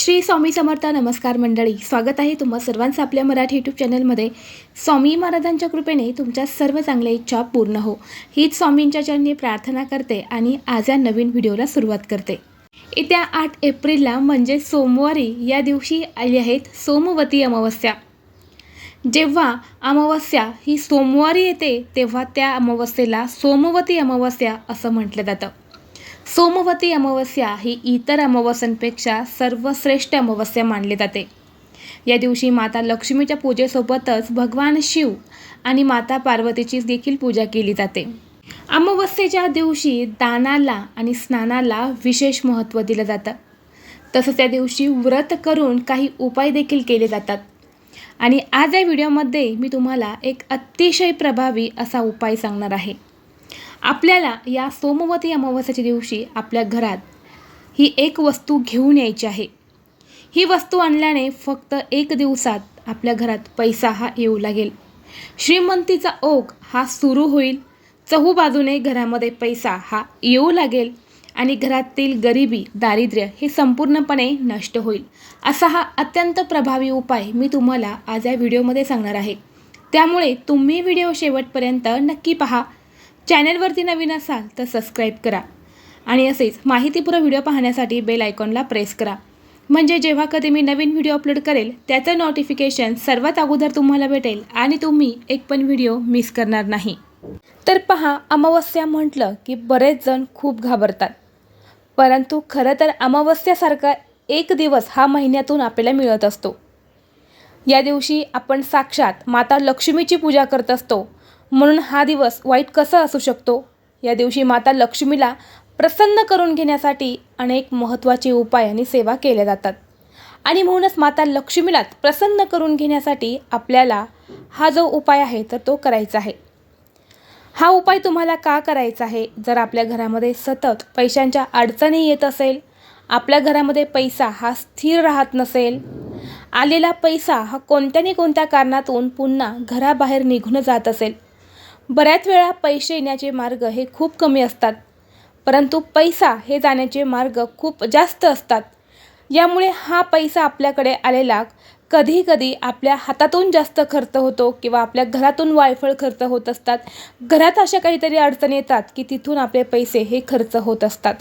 श्री स्वामी समर्थ नमस्कार मंडळी. स्वागत आहे तुम्हा सर्वांचं आपल्या मराठी यूट्यूब चॅनलमध्ये स्वामी महाराजांच्या कृपेने तुमच्या सर्व चांगल्या इच्छा पूर्ण हो. हीच स्वामींच्या चरणी प्रार्थना करते आणि आज या नवीन व्हिडिओला सुरुवात करते. येत्या आठ एप्रिलला म्हणजे सोमवारी या दिवशी आली आहेत सोमवती अमावस्या. जेव्हा अमावस्या ही सोमवारी येते तेव्हा त्या अमावस्येला सोमवती अमावस्या असं म्हटलं जातं. सोमवती अमावस्या ही इतर अमावस्यांपेक्षा सर्वश्रेष्ठ अमावस्या मानली जाते. या दिवशी माता लक्ष्मीच्या पूजेसोबतच भगवान शिव आणि माता पार्वतीची देखील पूजा केली जाते. अमावस्येच्या दिवशी दानाला आणि स्नानाला विशेष महत्त्व दिलं जातं. तसंच त्या दिवशी व्रत करून काही उपाय देखील केले जातात. आणि आज या व्हिडिओमध्ये मी तुम्हाला एक अतिशय प्रभावी असा उपाय सांगणार आहे. आपल्याला या सोमवती अमावस्याच्या दिवशी आपल्या घरात ही एक वस्तू घेऊन यायची आहे. ही वस्तू आणल्याने फक्त एक दिवसात आपल्या घरात पैसा हा येऊ लागेल. श्रीमंतीचा ओघ हा सुरू होईल. चहू बाजूने घरामध्ये पैसा हा येऊ लागेल आणि घरातील गरिबी दारिद्र्य हे संपूर्णपणे नष्ट होईल. असा हा अत्यंत प्रभावी उपाय मी तुम्हाला आज या व्हिडिओमध्ये सांगणार आहे. त्यामुळे तुम्ही व्हिडिओ शेवटपर्यंत नक्की पहा. चॅनलवरती नवीन असाल तर सबस्क्राईब करा. आणि असेच माहितीपूर्ण व्हिडिओ पाहण्यासाठी बेल आयकॉनला प्रेस करा. म्हणजे जेव्हा कधी मी नवीन व्हिडिओ अपलोड करेल त्याचं नोटिफिकेशन सर्वात अगोदर तुम्हाला भेटेल आणि तुम्ही एक पण व्हिडिओ मिस करणार नाही. तर पहा अमावस्या म्हटलं की बरेच जण खूप घाबरतात. परंतु खरं तर अमावस्यासारखा एक दिवस हा महिन्यातून आपल्याला मिळत असतो. या दिवशी आपण साक्षात माता लक्ष्मीची पूजा करत असतो. म्हणून हा दिवस वाईट कसा असू शकतो? या दिवशी माता लक्ष्मीला प्रसन्न करून घेण्यासाठी अनेक महत्त्वाचे उपाय आणि सेवा केल्या जातात. आणि म्हणूनच माता लक्ष्मीलाच प्रसन्न करून घेण्यासाठी आपल्याला हा जो उपाय आहे तर तो करायचा आहे. हा उपाय तुम्हाला का करायचा आहे? जर आपल्या घरामध्ये सतत पैशांच्या अडचणी येत असेल आपल्या घरामध्ये पैसा हा स्थिर राहत नसेल आलेला पैसा हा कोणत्या कोणत्या कारणातून पुन्हा घराबाहेर निघून जात असेल बऱ्याच वेळा पैसे येण्याचे मार्ग हे खूप कमी असतात. परंतु पैसा हे जाण्याचे मार्ग खूप जास्त असतात. यामुळे हा पैसा आपल्याकडे आलेला कधी कधी आपल्या हातातून जास्त खर्च होतो किंवा आपल्या घरातून वायफळ खर्च होत असतात. घरात अशा काहीतरी अडचणी येतात की तिथून आपले पैसे हे खर्च होत असतात.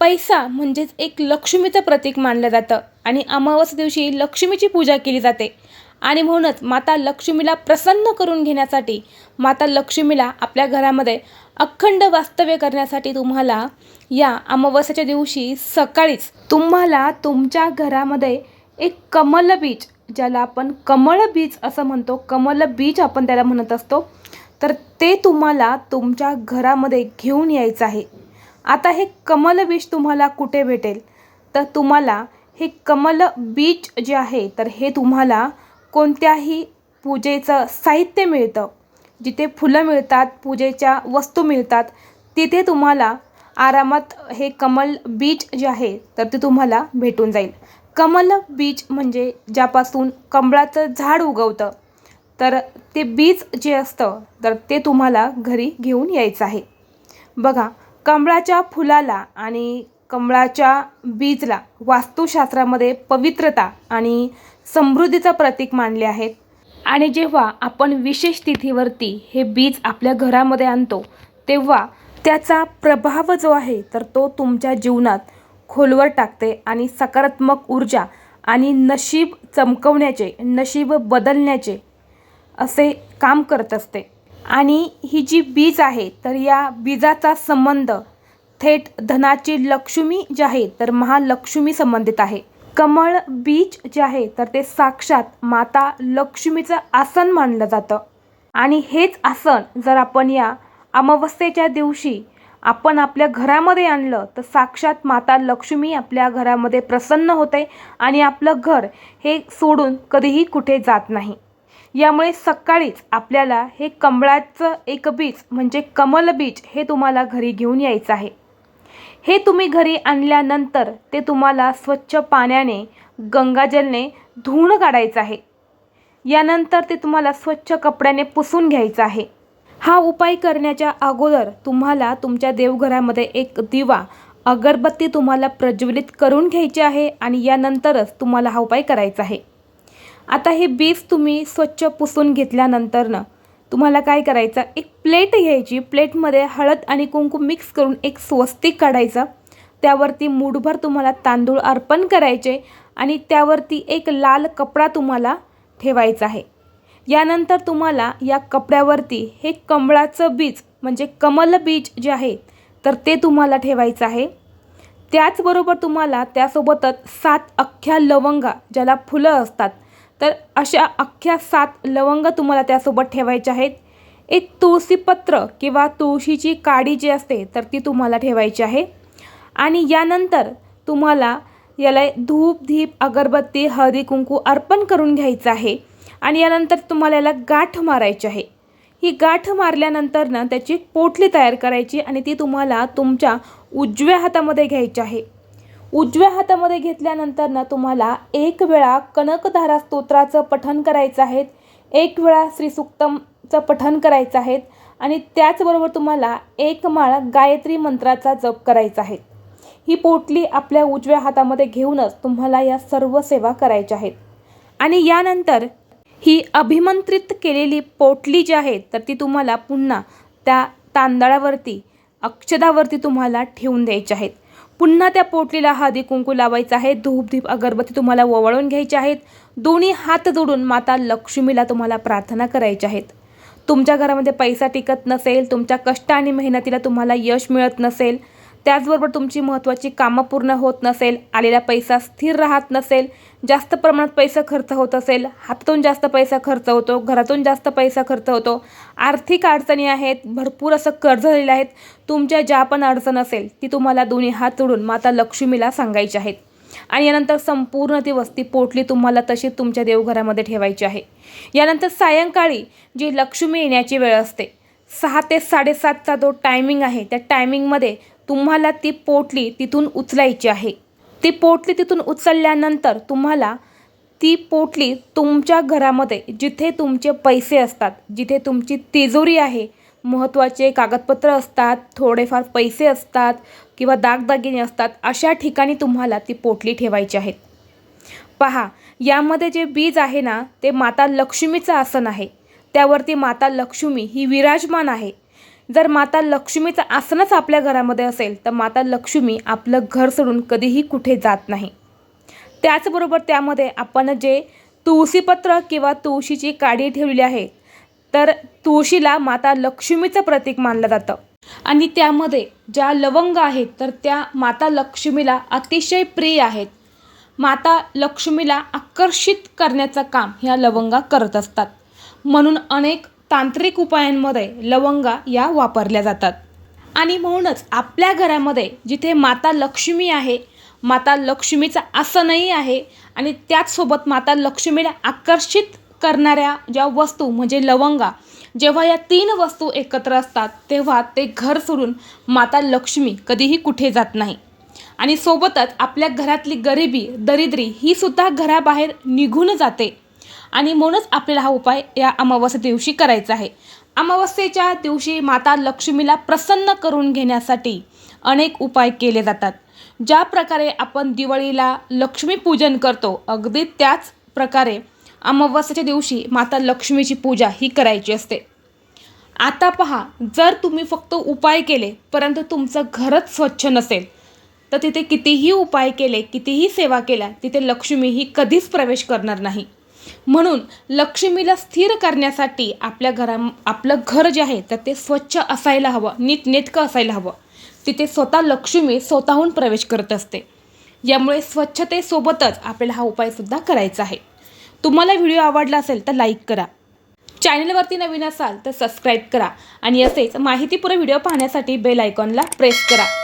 पैसा म्हणजेच एक लक्ष्मीचं प्रतीक मानलं जातं आणि अमावस्या दिवशी लक्ष्मीची पूजा केली जाते. आणि म्हणूनच माता लक्ष्मीला प्रसन्न करून घेण्यासाठी माता लक्ष्मीला आपल्या घरामध्ये अखंड वास्तव्य करण्यासाठी तुम्हाला या अमावस्याच्या दिवशी सकाळीच तुम्हाला तुमच्या घरामध्ये एक कमल बीज ज्याला आपण कमळ बीज असं म्हणतो कमल बीज आपण त्याला म्हणत असतो तर ते तुम्हाला तुमच्या घरामध्ये घेऊन यायचं आहे. आता हे कमल बीज तुम्हाला कुठे भेटेल? तर तुम्हाला हे कमल बीज जे आहे तर हे तुम्हाला कोणत्याही पूजेचं साहित्य मिळतं. जिथे फुलं मिळतात पूजेच्या वस्तू मिळतात तिथे तुम्हाला आरामात हे कमल बीज जे आहे तर ते तुम्हाला भेटून जाईल. कमल बीज म्हणजे ज्यापासून कमळाचं झाड उगवतं. तर ते बीज जे असतं तर ते तुम्हाला घरी घेऊन यायचं आहे. बघा कमळाच्या फुलाला आणि कमळाच्या बीजला वास्तुशास्त्रामध्ये पवित्रता आणि समृद्धीचं प्रतीक मानले आहेत. आणि जेव्हा आपण विशेष तिथीवरती हे बीज आपल्या घरामध्ये आणतो तेव्हा त्याचा प्रभाव जो आहे तर तो तुमच्या जीवनात खोलवर टाकते आणि सकारात्मक ऊर्जा आणि नशीब चमकवण्याचे नशीब बदलण्याचे असे काम करत असते. आणि ही जी बीज आहे तर या बीजाचा संबंध थेट धनाची लक्ष्मी जी आहे तर महालक्ष्मी संबंधित आहे. कमळ बीज जे आहे तर ते साक्षात माता लक्ष्मीचं आसन मानलं जातं. आणि हेच आसन जर आपण या अमावस्येच्या दिवशी आपण आपल्या घरामध्ये आणलं तर साक्षात माता लक्ष्मी आपल्या घरामध्ये प्रसन्न होते आणि आपलं घर हे सोडून कधीही कुठे जात नाही. यामुळे सकाळीच आपल्याला हे कमळाचं एक बीज म्हणजे कमल बीज हे तुम्हाला घरी घेऊन यायचं आहे. हे तुम्ही घरी आणल्यानंतर ते तुम्हाला स्वच्छ पाण्याने गंगाजलने धुवून काढायचं आहे. यानंतर ते तुम्हाला स्वच्छ कपड्याने पुसून घ्यायचं आहे. हा उपाय करण्याच्या अगोदर तुम्हाला तुमच्या देवघरामध्ये एक दिवा अगरबत्ती तुम्हाला प्रज्वलित करून घ्यायची आहे आणि यानंतरच तुम्हाला हा उपाय करायचा आहे. आता हे बीज तुम्ही स्वच्छ पुसून घेतल्यानंतरनं तुम्हाला काय करायचं? एक प्लेट घ्यायची. प्लेटमध्ये हळद आणि कुंकू मिक्स करून एक स्वस्तिक काढायचा. त्यावरती मूठभर तुम्हाला तांदूळ अर्पण करायचे आणि त्यावरती एक लाल कपडा तुम्हाला ठेवायचा आहे. यानंतर तुम्हाला या कपड्यावरती हे कमळाचं बीज म्हणजे कमल बीज जे आहे तर ते तुम्हाला ठेवायचं आहे. त्याचबरोबर तुम्हाला त्यासोबतच सात अख्ख्या लवंगा ज्याला फुलं असतात तर अशा अख्ख्या सात लवंग तुम्हाला त्यासोबत ठेवायच्या आहेत. एक तुळशीपत्र किंवा तुळशीची काडी जी असते तर ती तुम्हाला ठेवायची आहे. आणि यानंतर तुम्हाला याला धूप धीप अगरबत्ती हळदी कुंकू अर्पण करून घ्यायचं आहे. आणि यानंतर तुम्हाला याला गाठ मारायची आहे. ही गाठ मारल्यानंतर ना त्याची पोटली तयार करायची आणि ती तुम्हाला तुमच्या उजव्या हातामध्ये घ्यायची आहे. उजव्या हातामध्ये घेतल्यानंतर ना तुम्हाला एक वेळा कनकधारा स्तोत्राचं पठण करायचं आहे एक वेळा श्रीसुक्तमचं पठण करायचं आहे आणि त्याचबरोबर तुम्हाला एक माळ गायत्री मंत्राचा जप करायचा आहे. ही पोटली आपल्या उजव्या हातामध्ये घेऊनच तुम्हाला या सर्व सेवा करायच्या आहेत. आणि यानंतर ही अभिमंत्रित केलेली पोटली जी आहे तर ती तुम्हाला पुन्हा त्या तांदळावरती अक्षदावरती तुम्हाला ठेवून द्यायची आहेत. पुन्हा त्या पोटलीला हळदी कुंकू लावायचं आहे. धूपधीप अगरबत्ती तुम्हाला ववळून घ्यायची आहेत. दोन्ही हात जोडून माता लक्ष्मीला तुम्हाला प्रार्थना करायच्या आहेत. तुमच्या घरामध्ये पैसा टिकत नसेल तुमच्या कष्ट आणि मेहनतीला तुम्हाला यश मिळत नसेल त्याचबरोबर तुमची महत्त्वाची कामं पूर्ण होत नसेल आलेला पैसा स्थिर राहत नसेल जास्त प्रमाणात पैसा खर्च होत असेल हातातून जास्त पैसा खर्च होतो घरातून जास्त पैसा खर्च होतो आर्थिक अडचणी आहेत भरपूर असं कर्ज झालेलं आहेत तुमच्या ज्या पण अडचण असेल ती तुम्हाला दोन्ही हात जोडून माता लक्ष्मीला सांगायची आहेत. आणि यानंतर संपूर्ण दिवस ती पोटली तुम्हाला तशी तुमच्या देवघरामध्ये ठेवायची आहे. यानंतर सायंकाळी जी लक्ष्मी येण्याची वेळ असते सहा ते साडेसातचा जो टायमिंग आहे त्या टायमिंगमध्ये तुम्हाला ती पोटली तिथून उचलायची आहे. ती पोटली तिथून उचलल्यानंतर तुम्हाला ती पोटली तुमच्या घरामध्ये जिथे तुमचे पैसे असतात जिथे तुमची तिजोरी आहे महत्त्वाचे कागदपत्र असतात थोडेफार पैसे असतात किंवा दागदागिने असतात अशा ठिकाणी तुम्हाला ती पोटली ठेवायची आहेत पहा यामध्ये जे बीज आहे ना ते माता लक्ष्मीचं आसन आहे. त्यावरती माता लक्ष्मी ही विराजमान आहे. जर माता लक्ष्मीचं आसनच आपल्या घरामध्ये असेल तर माता लक्ष्मी आपलं घर सोडून कधीही कुठे जात नाही. त्याचबरोबर त्यामध्ये आपण जे तुळशीपत्र किंवा तुळशीची काडी ठेवली आहे तर तुळशीला माता लक्ष्मीचं प्रतीक मानलं जातं. आणि त्यामध्ये ज्या लवंग आहेत तर त्या माता लक्ष्मीला अतिशय प्रिय आहेत. माता लक्ष्मीला आकर्षित करण्याचं काम ह्या लवंगा करत असतात. म्हणून अनेक तांत्रिक उपायांमध्ये लवंगा या वापरल्या जातात. आणि म्हणूनच आपल्या घरामध्ये जिथे माता लक्ष्मी आहे माता लक्ष्मीचं आसनही आहे आणि त्याचसोबत माता लक्ष्मीला आकर्षित करणाऱ्या ज्या वस्तू म्हणजे लवंगा जेव्हा या तीन वस्तू एकत्र असतात तेव्हा ते घर सोडून माता लक्ष्मी कधीही कुठे जात नाही. आणि सोबतच आपल्या घरातली गरिबी दरिद्री ही सुद्धा घराबाहेर निघून जाते. आणि म्हणूनच आपल्याला हा उपाय या अमावस्या दिवशी करायचा आहे. अमावस्येच्या दिवशी माता लक्ष्मीला प्रसन्न करून घेण्यासाठी अनेक उपाय केले जातात. ज्या प्रकारे आपण दिवाळीला लक्ष्मीपूजन करतो अगदी त्याच प्रकारे अमावस्येच्या दिवशी माता लक्ष्मीची पूजा ही करायची असते. आता पहा जर तुम्ही फक्त उपाय केले परंतु तुमचं घरच स्वच्छ नसेल तर तिथे कितीही उपाय केले कितीही सेवा केल्या तिथे लक्ष्मी ही कधीच प्रवेश करणार नाही. म्हणून लक्ष्मीला स्थिर करण्यासाठी आपल्या घरा आपलं घर जे आहे तर ते स्वच्छ असायला हवं नीटनेटकं असायला हवं. तिथे स्वतः लक्ष्मी स्वतःहून प्रवेश करत असते. यामुळे स्वच्छतेसोबतच आपल्याला हा उपायसुद्धा करायचा आहे. तुम्हाला व्हिडिओ आवडला असेल तर लाईक करा. चॅनलवरती नवीन असाल तर सबस्क्राईब करा. आणि असेच माहितीपूर्ण व्हिडिओ पाहण्यासाठी बेल आयकॉनला प्रेस करा.